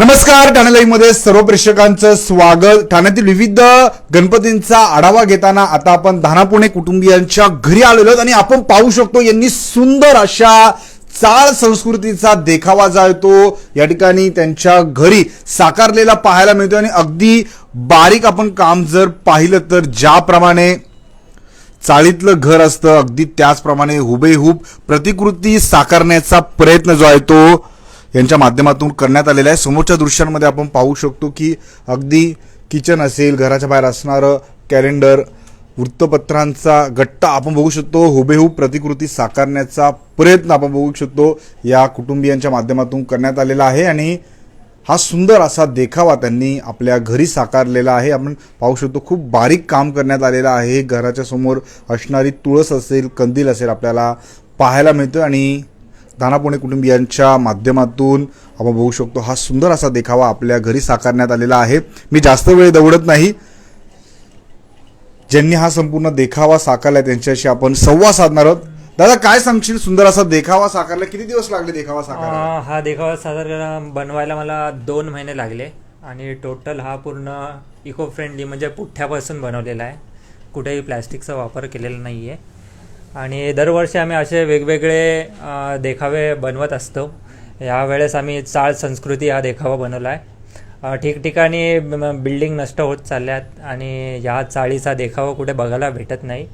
नमस्कार ठाणे मध्ये सर्व प्रेक्षकांचं स्वागत. ठाण्यातील विविध गणपतींचा आढावा घेताना आता आपण धानापुणे कुटुंबियांच्या घरी आलेलो आणि आपण पाहू शकतो यांनी सुंदर अशा चाळ संस्कृतीचा देखावा जो येतो या ठिकाणी त्यांच्या घरी साकारलेला पाहायला मिळतो आणि अगदी बारीक आपण काम जर पाहिलं तर ज्याप्रमाणे चाळीतलं घर असतं अगदी त्याचप्रमाणे हुबेहूब प्रतिकृती साकारण्याचा प्रयत्न जो आहे तो यांच्या माध्यमातून करण्यात आलेला आहे. समोरच्या दृश्यांमध्ये आपण पाहू शकतो की अगदी किचन असेल घराच्या बाहेर असणारं कॅलेंडर वृत्तपत्रांचा गट्टा आपण बघू शकतो. हुबेहूब प्रतिकृती साकारण्याचा प्रयत्न आपण बघू शकतो. या कुटुंबियांच्या माध्यमातून करण्यात आलेला आहे आणि हा सुंदर असा देखावा त्यांनी आपल्या घरी साकारलेला आहे. आपण पाहू शकतो खूप बारीक काम करण्यात आलेलं आहे. घराच्या समोर असणारी तुळस असेल कंदील असेल आपल्याला पाहायला मिळतं आणि दानापुणे कुटुंबियांच्या माध्यमातून आपण बघू शकतो हा सुंदर असा देखावा आपल्या घरी साकारण्यात आलेला आहे. मी जास्त वेळ दौडत नाही. ज्यांनी हा संपूर्ण देखावा साकारला त्यांच्याशी आपण संवाद साधणार आहोत. दादा काय सांगशील? सुंदर असा देखावा साकारला. किती दिवस लागले देखावा साकारायला? हा देखावा साधारण बनवायला मला दोन महिने लागले आणि टोटल हा पूर्ण इको फ्रेंडली म्हणजे पुठ्ठ्यापासून बनवलेला आहे. कुठेही प्लॅस्टिकचा वापर केलेला नाही आहे आणि दरवर्षी आम्ही असे वेगवेगळे देखावे बनवत असतो. यावेळेस आम्ही चाळ संस्कृती हा देखावा बनवला आहे ठिकठिकाणी बिल्डिंग नष्ट होत चालल्यात आणि या चाळीचा देखावा कुठे बघायला भेटत नाही.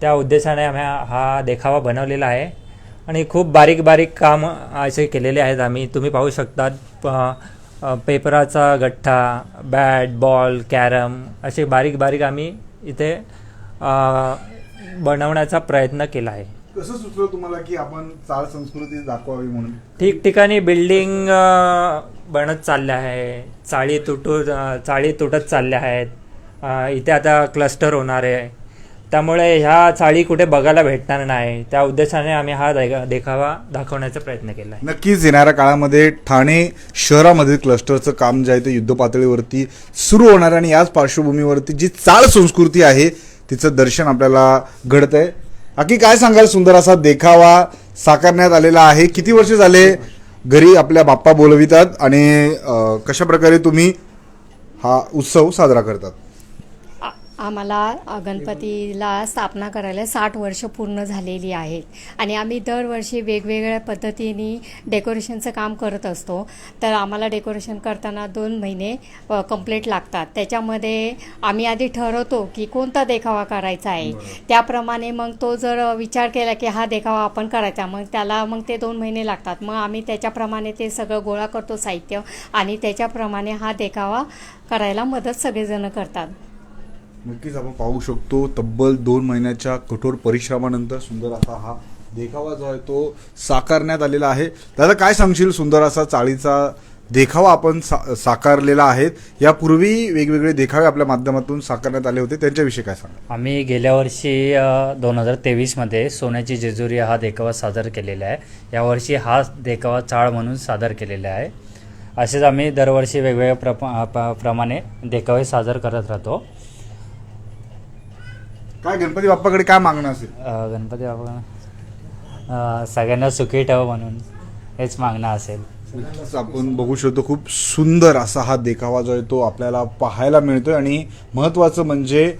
त्या उद्देशाने आम्ही हा- देखावा बनवलेला आहे. आणि खूप बारीक बारीक काम असे केलेले आहेत आम्ही. तुम्ही पाहू शकतात पेपराचा गठ्ठा बॅट बॉल कॅरम असे बारीक बारीक आम्ही इथे बनवण्याचा प्रयत्न केला आहे. कसं सुचलं तुम्हाला की आपण चाळ संस्कृती दाखवावी म्हणून? ठिकठिकाणी बिल्डिंग बनत चालल्या आहे. चाळी तुटू चाळी तुटत चालल्या आहेत. इथे आता क्लस्टर होणार आहे. त्यामुळे ह्या चाळी कुठे बघायला भेटणार नाही. त्या उद्देशाने आम्ही हा देख- देखावा दाखवण्याचा प्रयत्न केला आहे नक्कीच येणाऱ्या काळामध्ये ठाणे शहरामधील क्लस्टरचं काम जे आहे ते युद्ध पातळीवरती सुरू होणार आणि याच पार्श्वभूमीवरती जी चाळ संस्कृती आहे तिचं दर्शन आपल्याला घडत आहे बाकी काय सांगाल सुंदर असा देखावा साकारण्यात आलेला आहे. किती वर्ष झाले घरी आपल्या बाप्पा बोलवितात आणि कशा प्रकारे तुम्ही हा उत्सव साजरा करतात? आम्हाला गणपतीला स्थापना करायला साठ वर्ष पूर्ण झालेली आहेत. आणि आम्ही दरवर्षी वेगवेगळ्या पद्धतीने डेकोरेशनचं काम करत असतो. तर आम्हाला डेकोरेशन करताना दोन महिने कंप्लीट लागतात. त्याच्यामध्ये आम्ही आधी ठरवतो की कोणता देखावा करायचा आहे. त्याप्रमाणे मग तो जर विचार केला की हा देखावा आपण करायचा मग त्याला मग ते दोन महिने लागतात. मग आम्ही त्याच्याप्रमाणे ते सगळं गोळा करतो साहित्य आणि त्याच्याप्रमाणे हा देखावा करायला मदत सगळेजण करतात. नक्कीच आपण पाहू शकतो तब्बल दोन महिन्याच्या कठोर परिश्रमानंतर सुंदर असा हा देखावा जो आहे तो साकारण्यात आलेला आहे. दादा काय सांगशील सुंदर असा चाळीचा देखावा आपण सा साकारलेला आहे? यापूर्वी वेगवेगळे देखावे आपल्या माध्यमातून साकारण्यात आले होते. त्यांच्याविषयी काय सांगा आम्ही गेल्या वर्षी दोन हजार तेवीसमध्ये सोन्याची जेजुरी हा देखावा सादर केलेला आहे. यावर्षी हा देखावा चाळ म्हणून सादर केलेला आहे. असेच आम्ही दरवर्षी वेगवेगळ्या प्रमा प- प्रमाणे देखावे सादर करत राहतो. काय गणपती बाप्पाकडे काय मागणं असेल? अ, गणपती बाबा अ, सगळ्यांना सुखी ठेव म्हणून हेच मागणं असेल. असं आपण बघू शकतो खूप सुंदर असा हा देखावा जो आहे तो आपल्याला पाहायला मिळतोय आणि महत्त्वाचं म्हणजे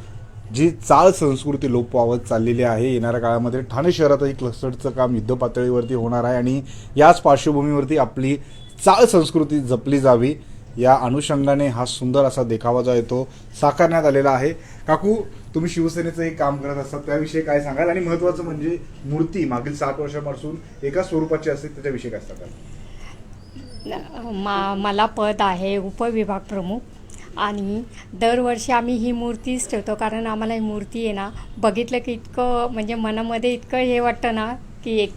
जी चाळ संस्कृती लोप पावत चाललेली आहे येणाऱ्या काळामध्ये ठाणे शहरातही क्लस्टरचं काम युद्ध पातळीवरती होणार आहे आणि याच पार्श्वभूमीवरती आपली चाळ संस्कृती जपली जावी. या अनुषंगाने हा सुंदर असा देखावा जो आहे तो साकारण्यात आलेला आहे. काकू तुम्ही शिवसेनेचंही काम करत असतात त्याविषयी काय सांगाल? आणि महत्त्वाचं म्हणजे मूर्ती मागील साठ वर्षापासून एका स्वरूपाची असते त्याच्याविषयी काय सांगाल? मा मला पद आहे उपविभाग प्रमुख. आणि दरवर्षी आम्ही ही मूर्तीच ठेवतो कारण आम्हाला ही मूर्ती आहे ना बघितलं की इतकं म्हणजे मनामध्ये इतकं हे वाटतं ना की एक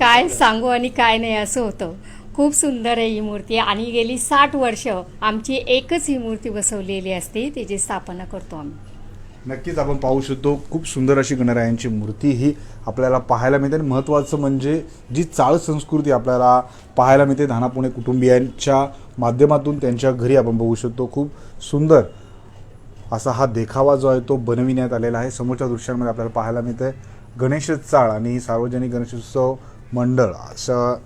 काय सांगू आणि काय नाही असं होतं. खूप सुंदर आहे ही मूर्ती. आणि गेली साठ वर्ष आमची एकच ही मूर्ती बसवलेली असते त्याची स्थापना करतो आम्ही. नक्कीच आपण पाहू शकतो खूप सुंदर अशी गणरायांची मूर्ती ही आपल्याला पाहायला मिळते. आणि महत्त्वाचं म्हणजे जी चाळ संस्कृती आपल्याला पाहायला मिळते धानापुणे कुटुंबियांच्या माध्यमातून त्यांच्या घरी आपण बघू शकतो. खूप सुंदर असा हा देखावा जो आहे तो बनविण्यात आलेला आहे. समोरच्या दृश्यांमध्ये आपल्याला पाहायला मिळतं आहे गणेश चाळ आणि सार्वजनिक गणेशोत्सव मंडळ असं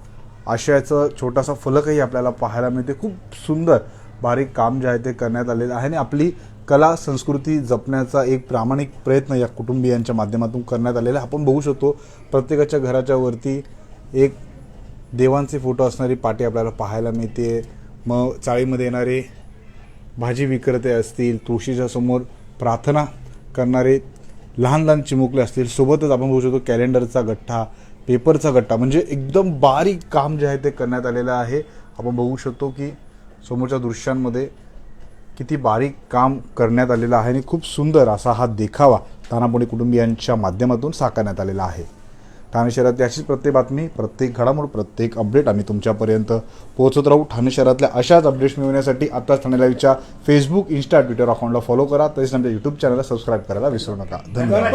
आशयाचं छोटासा फलकही आपल्याला पाहायला मिळते. खूप सुंदर बारीक काम जे आहे ते करण्यात आलेलं आहे आणि आपली कला संस्कृती जपण्याचा एक प्रामाणिक प्रयत्न या कुटुंबियांच्या माध्यमातून करण्यात आलेला आहे. आपण बघू शकतो प्रत्येकाच्या घराच्या वरती एक देवांचे फोटो असणारी पाटी आपल्याला पाहायला मिळते. मग चाळीमध्ये येणारे भाजी विक्रेते असतील तुळशीच्या समोर प्रार्थना करणारे लहान लहान चिमुकले असतील सोबतच आपण बघू शकतो कॅलेंडरचा गठ्ठा पेपरचा गट्टा. म्हणजे एकदम बारीक काम जे आहे ते करण्यात आलेलं आहे. आपण बघू शकतो की समोरच्या दृश्यांमध्ये किती बारीक काम करण्यात आलेलं आहे आणि खूप सुंदर असा हा देखावा तानापुणे कुटुंबियांच्या माध्यमातून साकारण्यात आलेला आहे. ठाणे शहरातली अशीच प्रत्येक बातमी प्रत्येक घडामोड प्रत्येक अपडेट आम्ही तुमच्यापर्यंत पोहोचत राहू. ठाणे शहरातल्या अशाच अपडेट्स मिळवण्यासाठी आत्ताच ठाणे लाईव्हच्या फेसबुक इंस्टा ट्विटर अकाउंटला फॉलो करा. तसेच आमच्या यूट्यूब चॅनलला सबस्क्राईब करायला विसरू नका. धन्यवाद.